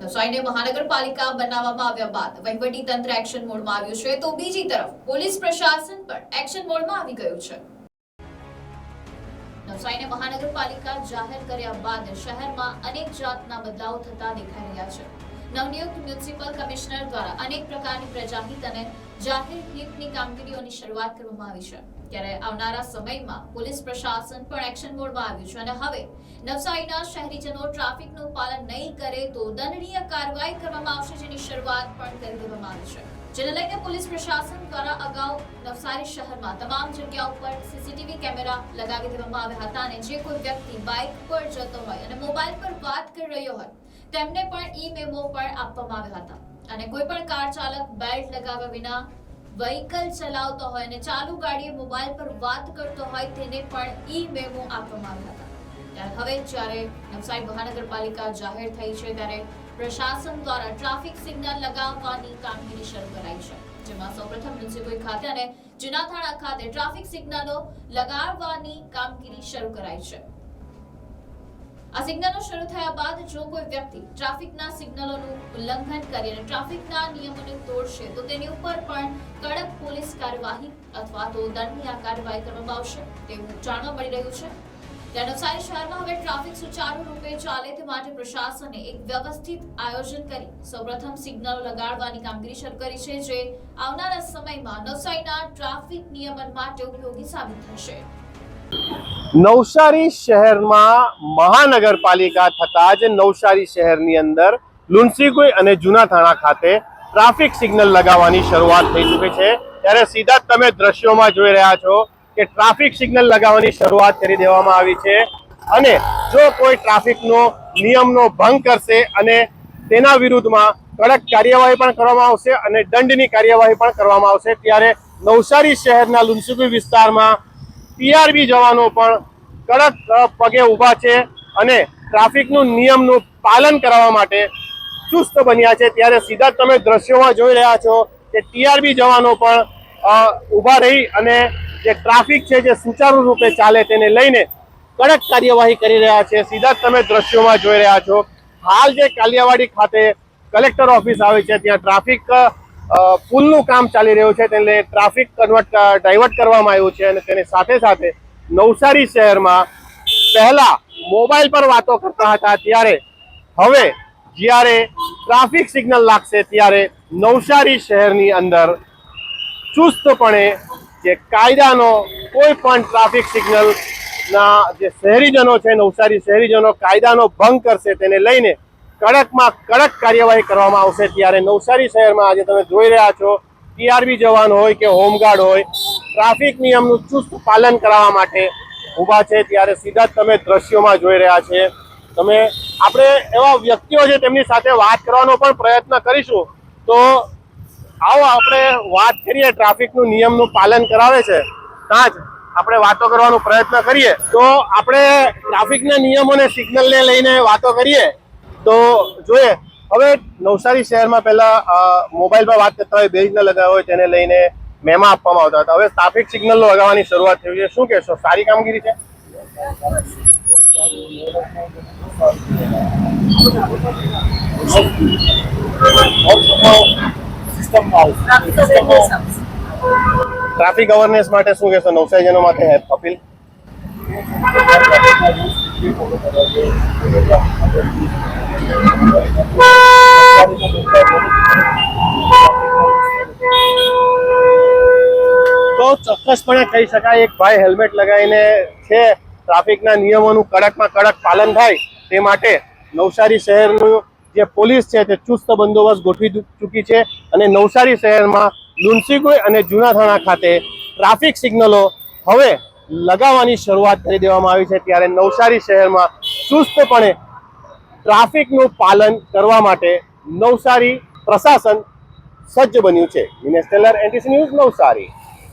નવસારીને મહાનગરપાલિકા બનાવવામાં આવ્યા બાદ વહીવટી તંત્ર એક્શન મોડમાં આવ્યું છે, તો બીજી તરફ પોલીસ પ્રશાસન પણ એક્શન મોડમાં આવી ગયું છે. નવસારીને મહાનગરપાલિકા જાહેર કર્યા બાદ શહેરમાં અનેક જાતના બદલાવ થતા દેખાઈ રહ્યા છે. નવનિયુક્ત મ્યુનિસિપલ કમિશનર દ્વારા અનેક પ્રકારની પ્રજાહિત અને જાહેર હિતની કામગીરીઓની શરૂઆત કરવામાં આવી છે. ત્યારે આવનારા સમયમાં પોલીસ પ્રશાસન પણ એક્શન મોડમાં આવ્યું છે. અને હવે નવસારીના શહેરીજનો ટ્રાફિકનું પાલન નહીં કરે તો દંડનીય કાર્યવાહી કરવામાં આવશે જેની શરૂઆત પણ કરી દેવામાં આવી છે. જેને લઈને પોલીસ પ્રશાસન દ્વારા અગાઉ નવસારી શહેરમાં તમામ જગ્યાઓ ઉપર સીસીટીવી કેમેરા લગાવી દેવામાં આવ્યા હતા અને જે કોઈ વ્યક્તિ બાઇક પર જતો હોય અને મોબાઈલ પર વાત કરી રહ્યો હોય, તેમને પણ ઈ મેમો પણ આપવામાં આવ્યા હતા. અને કોઈ પણ કાર ચાલક બેલ્ટ લગાવ્યા વિના વ્હીકલ ચલાવતો હોય અને ચાલુ ગાડીએ મોબાઈલ પર વાત કરતો હોય, તેને પણ ઈ મેમો આપવામાં આવ્યા હતા. હવે જ્યારે નવસારી મહાનગરપાલિકા જાહેર થઈ છે, ત્યારે પ્રશાસન દ્વારા ટ્રાફિક સિગ્નલ લગાવવાની કામગીરી શરૂ કરાઈ છે. જેમાં સૌપ્રથમ મ્યુનિસિપલ ખાતે અને જુનાથાણા ખાતે ટ્રાફિક સિગ્નલો લગાવવાની કામગીરી શરૂ કરાઈ છે. આ સિગ્નલો શરૂ થયા બાદ જો કોઈ વ્યક્તિ ટ્રાફિકના સિગ્નલોનું ઉલ્લંઘન કરી અને ટ્રાફિકના નિયમોને તોડશે, તો તેની ઉપર પણ કડક પોલીસ કાર્યવાહી અથવા તો દંડની આ કાર્યવાહી કરવામાં આવશે તેવું જાણવા મળી રહ્યું છે. ત્યાં નવસારી શહેરમાં હવે ટ્રાફિક સુચારુ રૂપે ચાલે તે માટે પ્રશાસને એક વ્યવસ્થિત આયોજન કરી સૌપ્રથમ સિગ્નલો લગાડવાની કામગીરી શરૂ કરી છે, જે આવનારા સમયમાં નવસારીના ટ્રાફિક નિયમન માટે ઉપયોગી સાબિત થશે. નવસારી શહેરમાં મહાનગરપાલિકા થતા જ નવસારી શહેરની અંદર લુન્સીકુઈ અને જૂના થાણા ખાતે ટ્રાફિક સિગ્નલ લગાવવાની શરૂઆત થઈ ચૂકી છે. ત્યારે સીધા તમે દ્રશ્યોમાં જોઈ રહ્યા છો કે ટ્રાફિક સિગ્નલ લગાવવાની શરૂઆત કરી દેવામાં આવી છે અને જો કોઈ ટ્રાફિકનો નિયમનો ભંગ કરશે અને તેના વિરુદ્ધમાં કડક કાર્યવાહી પણ કરવામાં આવશે અને દંડની કાર્યવાહી પણ કરવામાં આવશે, ત્યારે નવસારી શહેરના લુન્સીકુઈ વિસ્તારમાં ટીઆરબી જવાનો પણ કડક પગે ઊભા છે અને ટ્રાફિકનું નિયમનું પાલન કરવા માટે ચુસ્ત બન્યા છે. ત્યારે સીધા તમે દ્રશ્યોમાં જોઈ રહ્યા છો કે ટીઆરબી જવાનો પણ ઊભા રહી અને જે ટ્રાફિક છે જે સુચારુ રૂપે ચાલે તેને લઈને કડક કાર્યવાહી કરી રહ્યા છે. સીધા તમે દ્રશ્યોમાં જોઈ રહ્યા છો. હાલ જે કાલિયાવાડી ખાતે કલેક્ટર ઓફિસ આવે છે, ત્યાં ટ્રાફિક પુલનું કામ ચાલી રહ્યું છે તેને ટ્રાફિક કન્વર્ટ ડાયવર્ટ કરવામાં આવ્યું છે અને તેની સાથે સાથે નવસારી શહેરમાં પહેલા મોબાઈલ પર વાતો કરતા હતા ત્યારે હવે જ્યારે ટ્રાફિક સિગ્નલ લાગશે ત્યારે નવસારી શહેરની અંદર ચુસ્તપણે જે કાયદાનો કોઈ પણ ટ્રાફિક સિગ્નલના જે શહેરીજનો છે, નવસારી શહેરીજનો કાયદાનો ભંગ કરશે તેને લઈને કડકમાં કડક કાર્યવાહી કરવામાં આવશે ત્યારે નવસારી શહેરમાં આજે તમે જોઈ રહ્યા છો, ટીઆરબી જવાન હોય કે હોમગાર્ડ હોય, ટ્રાફિક નિયમનું ચુસ્ત પાલન કરાવવા માટે ઊભા છે. ત્યારે સીધા તમે દ્રશ્યોમાં જોઈ રહ્યા છે. તમે, આપણે એવા વ્યક્તિઓ છે, તેમની સાથે વાત કરવાનો પણ પ્રયત્ન કરીશું. તો આવો આપણે વાત કરીએ, ટ્રાફિકનું નિયમનું પાલન કરાવે છે. ત્યાં જ આપણે વાતો કરવાનો પ્રયત્ન કરીએ. તો આપણે ટ્રાફિકના નિયમોને, સિગ્નલને લઈને વાતો કરીએ. તો જોઈએ હવે નવસારી શહેરમાં પહેલા અ, મોબાઈલ પર વાત કરતા હોય બેઝ ન લગાવ્યો હોય તેને લઈને મેમા આપવામાં આવતા હતા. હવે ટ્રાફિક સિગ્નલ લગાવવાની શરૂઆત થઈ છે. શું કહેશો? સારી કામગીરી છે? ટ્રાફિક અવેરનેસ માટે શું કહેશો? નવસારીજનો માટે અપીલ? તો ચોક્કસપણે કહી શકાય, એક ભાઈ હેલ્મેટ લગાવીને છે, ટ્રાફિકના નિયમોનું કડકમાં કડક પાલન થાય તે માટે નવસારી શહેરનું જે પોલીસ છે તે ચુસ્ત બંદોબસ્ત ગોઠવી ચૂકી છે અને નવસારી શહેરમાં લુન્સીગોઈ અને જૂના થાણા ખાતે ટ્રાફિક સિગ્નલો હવે લગાવવાની શરૂઆત કરી દેવામાં આવી છે ત્યારે નવસારી શહેરમાં ચુસ્તપણે ટ્રાફિકનું પાલન કરવા માટે નવસારી પ્રશાસન સજ્જ બન્યું છે. મિનેસ્ટેલર ટેલર, એનટીસી ન્યૂઝ નવસારી.